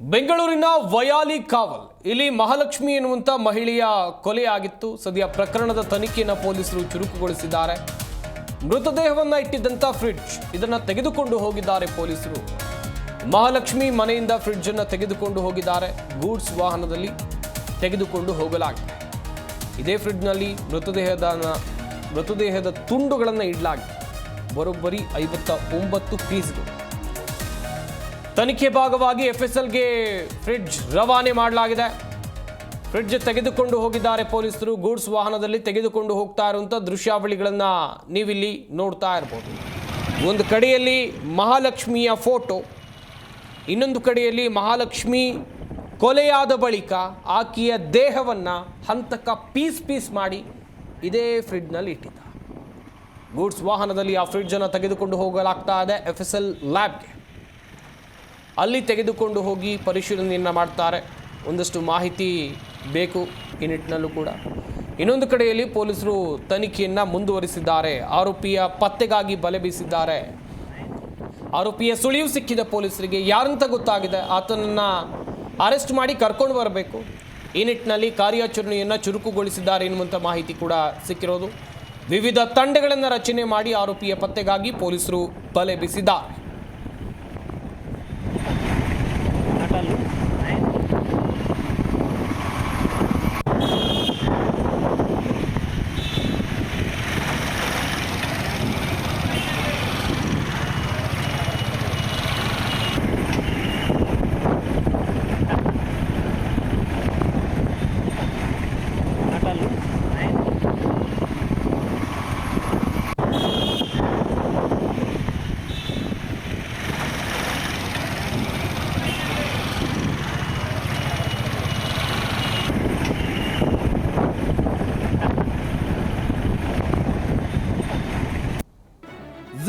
ಬೆಂಗಳೂರಿನ ವಯಾಲಿ ಕಾವಲ್. ಇಲ್ಲಿ ಮಹಾಲಕ್ಷ್ಮಿ ಎನ್ನುವಂಥ ಮಹಿಳೆಯ ಕೊಲೆ ಆಗಿತ್ತು. ಸದ್ಯ ಪ್ರಕರಣದ ತನಿಖೆಯನ್ನು ಪೊಲೀಸರು ಚುರುಕುಗೊಳಿಸಿದ್ದಾರೆ. ಮೃತದೇಹವನ್ನು ಇಟ್ಟಿದ್ದಂತ ಫ್ರಿಡ್ಜ್. ಇದನ್ನು ತೆಗೆದುಕೊಂಡು ಹೋಗಿದ್ದಾರೆ ಪೊಲೀಸರು. ಮಹಾಲಕ್ಷ್ಮಿ ಮನೆಯಿಂದ ಫ್ರಿಡ್ಜ್ ಅನ್ನ ತೆಗೆದುಕೊಂಡು ಹೋಗಿದ್ದಾರೆ. ಗೂಡ್ಸ್ ವಾಹನದಲ್ಲಿ ತೆಗೆದುಕೊಂಡು ಹೋಗಲಾಗಿದೆ. ಇದೇ ಫ್ರಿಡ್ಜ್ನಲ್ಲಿ ಮೃತದೇಹದ ಮೃತದೇಹದ ತುಂಡುಗಳನ್ನು ಇಡಲಾಗಿದೆ. ಬರೋಬ್ಬರಿ ಐವತ್ತ ಒಂಬತ್ತು ಪೀಸ್ಗಳು. ತನಿಖೆ ಭಾಗವಾಗಿ ಎಫ್ಎಸ್ಎಲ್ಗೆ ಫ್ರಿಡ್ಜ್ ರವಾನೆ ಮಾಡಲಾಗಿದೆ. ಫ್ರಿಡ್ಜ್ ತೆಗೆದುಕೊಂಡು ಹೋಗಿದ್ದಾರೆ ಪೊಲೀಸರು. ಗೂಡ್ಸ್ ವಾಹನದಲ್ಲಿ ತೆಗೆದುಕೊಂಡು ಹೋಗ್ತಾ ಇರುವಂಥ ದೃಶ್ಯಾವಳಿಗಳನ್ನು ನೀವಿಲ್ಲಿ ನೋಡ್ತಾ ಇರ್ಬೋದು. ಒಂದು ಕಡೆಯಲ್ಲಿ ಮಹಾಲಕ್ಷ್ಮಿಯ ಫೋಟೋ, ಇನ್ನೊಂದು ಕಡೆಯಲ್ಲಿ ಮಹಾಲಕ್ಷ್ಮಿ ಕೊಲೆಯಾದ ಬಳಿಕ ಆಕೆಯ ದೇಹವನ್ನು ಹಂತಕ ಪೀಸ್ ಪೀಸ್ ಮಾಡಿ ಇದೇ ಫ್ರಿಡ್ಜ್ನಲ್ಲಿ ಇಟ್ಟಿದ್ದ. ಗೂಡ್ಸ್ ವಾಹನದಲ್ಲಿ ಆ ಫ್ರಿಡ್ಜನ್ನು ತೆಗೆದುಕೊಂಡು ಹೋಗಲಾಗ್ತಾ ಇದೆ ಎಫ್ ಎಸ್ ಎಲ್ ಲ್ಯಾಬ್ಗೆ. ಅಲ್ಲಿ ತೆಗೆದುಕೊಂಡು ಹೋಗಿ ಪರಿಶೀಲನೆಯನ್ನು ಮಾಡ್ತಾರೆ. ಒಂದಷ್ಟು ಮಾಹಿತಿ ಬೇಕು ಈ ನಿಟ್ಟಿನಲ್ಲೂ ಕೂಡ. ಇನ್ನೊಂದು ಕಡೆಯಲ್ಲಿ ಪೊಲೀಸರು ತನಿಖೆಯನ್ನು ಮುಂದುವರಿಸಿದ್ದಾರೆ. ಆರೋಪಿಯ ಪತ್ತೆಗಾಗಿ ಬಲೆ ಬೀಸಿದ್ದಾರೆ. ಆರೋಪಿಯ ಸುಳಿವು ಸಿಕ್ಕಿದ ಪೊಲೀಸರಿಗೆ ಯಾರಂತ ಗೊತ್ತಾಗಿದೆ? ಆತನನ್ನು ಅರೆಸ್ಟ್ ಮಾಡಿ ಕರ್ಕೊಂಡು ಬರಬೇಕು. ಈ ನಿಟ್ಟಿನಲ್ಲಿ ಕಾರ್ಯಾಚರಣೆಯನ್ನು ಚುರುಕುಗೊಳಿಸಿದ್ದಾರೆ ಎನ್ನುವಂಥ ಮಾಹಿತಿ ಕೂಡ ಸಿಕ್ಕಿರೋದು. ವಿವಿಧ ತಂಡಗಳನ್ನು ರಚನೆ ಮಾಡಿ ಆರೋಪಿಯ ಪತ್ತೆಗಾಗಿ ಪೊಲೀಸರು ಬಲೆ ಬೀಸಿದ್ದಾರೆ.